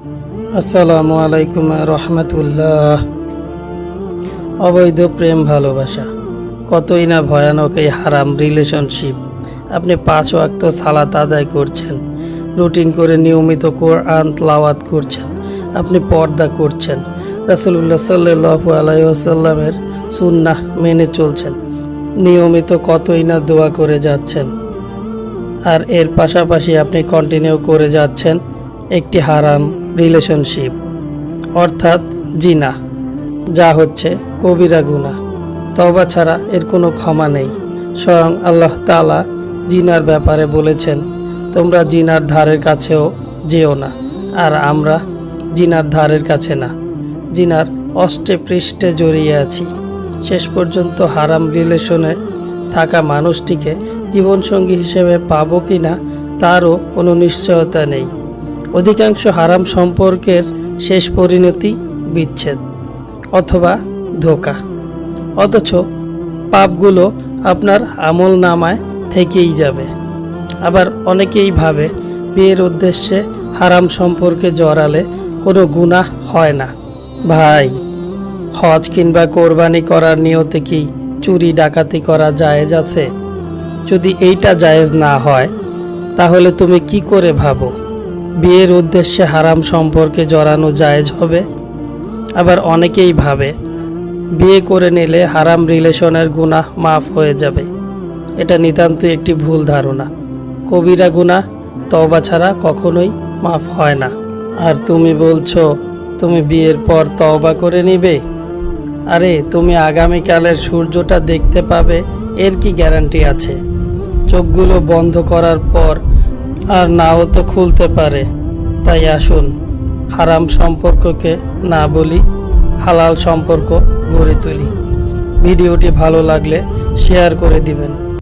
আসসালামু আলাইকুম রহমতুল্লাহ। অবৈধ প্রেম ভালোবাসা। কতই না ভয়ানক এই হারাম রিলেশনশিপ আপনি পাঁচ ওয়াক্ত সালাত আদায় করছেন রুটিন করে নিয়মিত কোরআন লাওয়াত করছেন, আপনি পর্দা করছেন। রাসুল্লাহ সাল্লু আলাইসাল্লামের সুন্নাহ মেনে চলছেন। নিয়মিত কতই না দোয়া করে যাচ্ছেন। আর এর পাশাপাশি আপনি কন্টিনিউ করে যাচ্ছেন একটি হারাম রিলেশনশিপ অর্থাৎ জিনা, যা হচ্ছে কবিরা গুনাহ। তবা ছাড়া এর কোনো ক্ষমা নেই। স্বয়ং আল্লাহ তাআলা জিনার ব্যাপারে বলেছেন, তোমরা জিনার ধারের কাছেও যেও না, আর আমরা জিনার ধারের কাছে না। জিনার অষ্টে পৃষ্ঠে জড়িয়ে আছি। শেষ পর্যন্ত হারাম রিলেশনে থাকা মানুষটিকে জীবনসঙ্গী হিসেবে পাবো কি না তারও কোনো নিশ্চয়তা নেই। অধিকাংশ হারাম সম্পর্কের শেষ পরিণতি বিচ্ছেদ অথবা ধোকা। অথচ পাপগুলো আপনার আমল নামায় থেকেই যাবে। আবার অনেকেই ভাবে বিয়ের উদ্দেশ্যে হারাম সম্পর্কে জড়ালে কোনো গুনাহ হয় না। ভাই, হজ কিংবা কোরবানি করার নিয়তে কি চুরি ডাকাতি করা জায়েজ আছে? যদি এইটা জায়েজ না হয়, তাহলে তুমি কি করে ভাবো? বিয়ের উদ্দেশ্যে হারাম সম্পর্কে জড়ানো জায়েজ হবে। আবার অনেকেই ভাবে, বিয়ে করে নিলে হারাম রিলেশনের গুনাহ মাফ হয়ে যাবে। এটা নিতান্ত একটি ভুল ধারণা। কবিরা গুনাহ, তওবা ছাড়া কখনোই মাফ হয় না। আর তুমি বলছো, তুমি বিয়ের পর তওবা করে নিবে? আরে, তুমি আগামীকালের সূর্যটা দেখতে পাবে, এর কি গ্যারান্টি আছে? চোখগুলো বন্ধ করার পর আর নাও তো খুলতে পারে। তাই আসুন, হারাম সম্পর্ককে না বলি, হালাল সম্পর্ক গড়ে তুলি। ভিডিওটি ভালো লাগলে শেয়ার করে দিবেন।